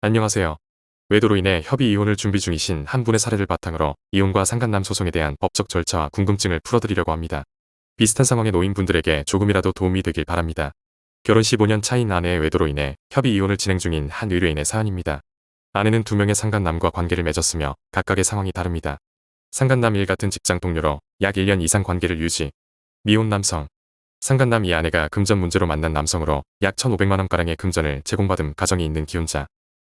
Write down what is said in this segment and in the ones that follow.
안녕하세요. 외도로 인해 협의 이혼을 준비 중이신 한 분의 사례를 바탕으로 이혼과 상간남 소송에 대한 법적 절차와 궁금증을 풀어드리려고 합니다. 비슷한 상황에 놓인 분들에게 조금이라도 도움이 되길 바랍니다. 결혼 15년 차인 아내의 외도로 인해 협의 이혼을 진행 중인 한 의뢰인의 사연입니다. 아내는 두 명의 상간남과 관계를 맺었으며 각각의 상황이 다릅니다. 상간남 일 같은 직장 동료로 약 1년 이상 관계를 유지. 미혼 남성. 상간남 이 아내가 금전 문제로 만난 남성으로 약 1,500만원가량의 금전을 제공받은 가정이 있는 기혼자.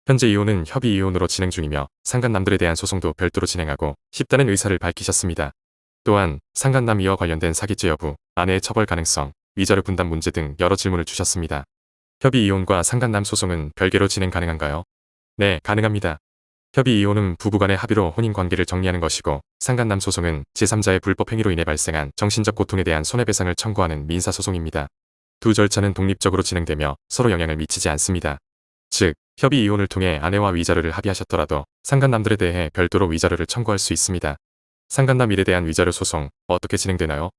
현재 이혼은 협의 이혼으로 진행 중이며 상간남들에 대한 소송도 별도로 진행하고 싶다는 의사를 밝히셨습니다. 또한 상간남 이와 관련된 사기죄 여부, 아내의 처벌 가능성, 위자료 분담 문제 등 여러 질문을 주셨습니다. 협의 이혼과 상간남 소송은 별개로 진행 가능한가요? 네, 가능합니다. 협의 이혼은 부부간의 합의로 혼인 관계를 정리하는 것이고 상간남 소송은 제3자의 불법 행위로 인해 발생한 정신적 고통에 대한 손해배상을 청구하는 민사 소송입니다. 두 절차는 독립적으로 진행되며 서로 영향을 미치지 않습니다. 즉, 협의 이혼을 통해 아내와 위자료를 합의하셨더라도 상간남들에 대해 별도로 위자료를 청구할 수 있습니다. 상간남 일에 대한 위자료 소송 어떻게 진행되나요?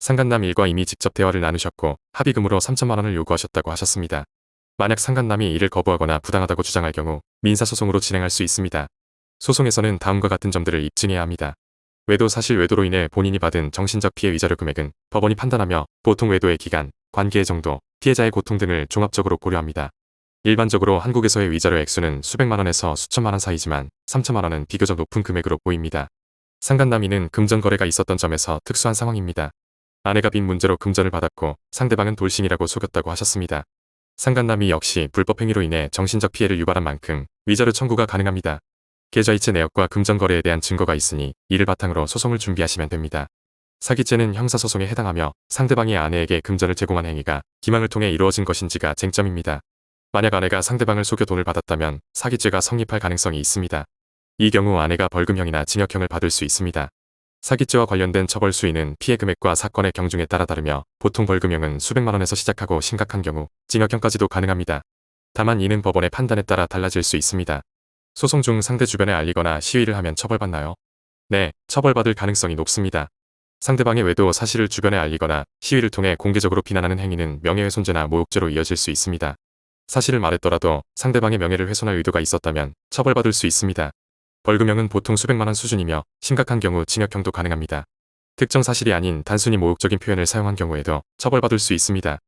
상간남 일과 이미 직접 대화를 나누셨고 합의금으로 3천만 원을 요구하셨다고 하셨습니다. 만약 상간남이 이를 거부하거나 부당하다고 주장할 경우 민사소송으로 진행할 수 있습니다. 소송에서는 다음과 같은 점들을 입증해야 합니다. 외도 사실 외도로 인해 본인이 받은 정신적 피해 위자료 금액은 법원이 판단하며 보통 외도의 기간, 관계의 정도, 피해자의 고통 등을 종합적으로 고려합니다. 일반적으로 한국에서의 위자료 액수는 수백만 원에서 수천만 원 사이지만 3천만 원은 비교적 높은 금액으로 보입니다. 상간남이는 금전 거래가 있었던 점에서 특수한 상황입니다. 아내가 빈 문제로 금전을 받았고 상대방은 돌싱이라고 속였다고 하셨습니다. 상간남이 역시 불법 행위로 인해 정신적 피해를 유발한 만큼 위자료 청구가 가능합니다. 계좌이체 내역과 금전 거래에 대한 증거가 있으니 이를 바탕으로 소송을 준비하시면 됩니다. 사기죄는 형사소송에 해당하며 상대방이 아내에게 금전을 제공한 행위가 기망을 통해 이루어진 것인지가 쟁점입니다. 만약 아내가 상대방을 속여 돈을 받았다면 사기죄가 성립할 가능성이 있습니다. 이 경우 아내가 벌금형이나 징역형을 받을 수 있습니다. 사기죄와 관련된 처벌 수위는 피해 금액과 사건의 경중에 따라 다르며 보통 벌금형은 수백만 원에서 시작하고 심각한 경우 징역형까지도 가능합니다. 다만 이는 법원의 판단에 따라 달라질 수 있습니다. 소송 중 상대 주변에 알리거나 시위를 하면 처벌받나요? 네, 처벌받을 가능성이 높습니다. 상대방의 외도 사실을 주변에 알리거나 시위를 통해 공개적으로 비난하는 행위는 명예훼손죄나 모욕죄로 이어질 수 있습니다. 사실을 말했더라도 상대방의 명예를 훼손할 의도가 있었다면 처벌받을 수 있습니다. 벌금형은 보통 수백만 원 수준이며 심각한 경우 징역형도 가능합니다. 특정 사실이 아닌 단순히 모욕적인 표현을 사용한 경우에도 처벌받을 수 있습니다.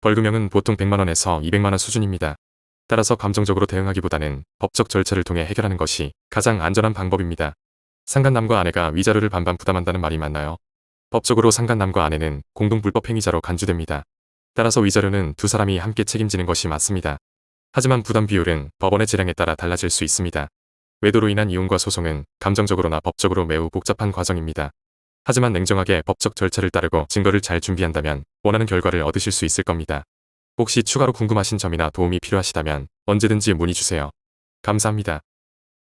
벌금형은 보통 100만 원에서 200만 원 수준입니다. 따라서 감정적으로 대응하기보다는 법적 절차를 통해 해결하는 것이 가장 안전한 방법입니다. 상간남과 아내가 위자료를 반반 부담한다는 말이 맞나요? 법적으로 상간남과 아내는 공동 불법 행위자로 간주됩니다. 따라서 위자료는 두 사람이 함께 책임지는 것이 맞습니다. 하지만 부담 비율은 법원의 재량에 따라 달라질 수 있습니다. 외도로 인한 이혼과 소송은 감정적으로나 법적으로 매우 복잡한 과정입니다. 하지만 냉정하게 법적 절차를 따르고 증거를 잘 준비한다면 원하는 결과를 얻으실 수 있을 겁니다. 혹시 추가로 궁금하신 점이나 도움이 필요하시다면 언제든지 문의 주세요. 감사합니다.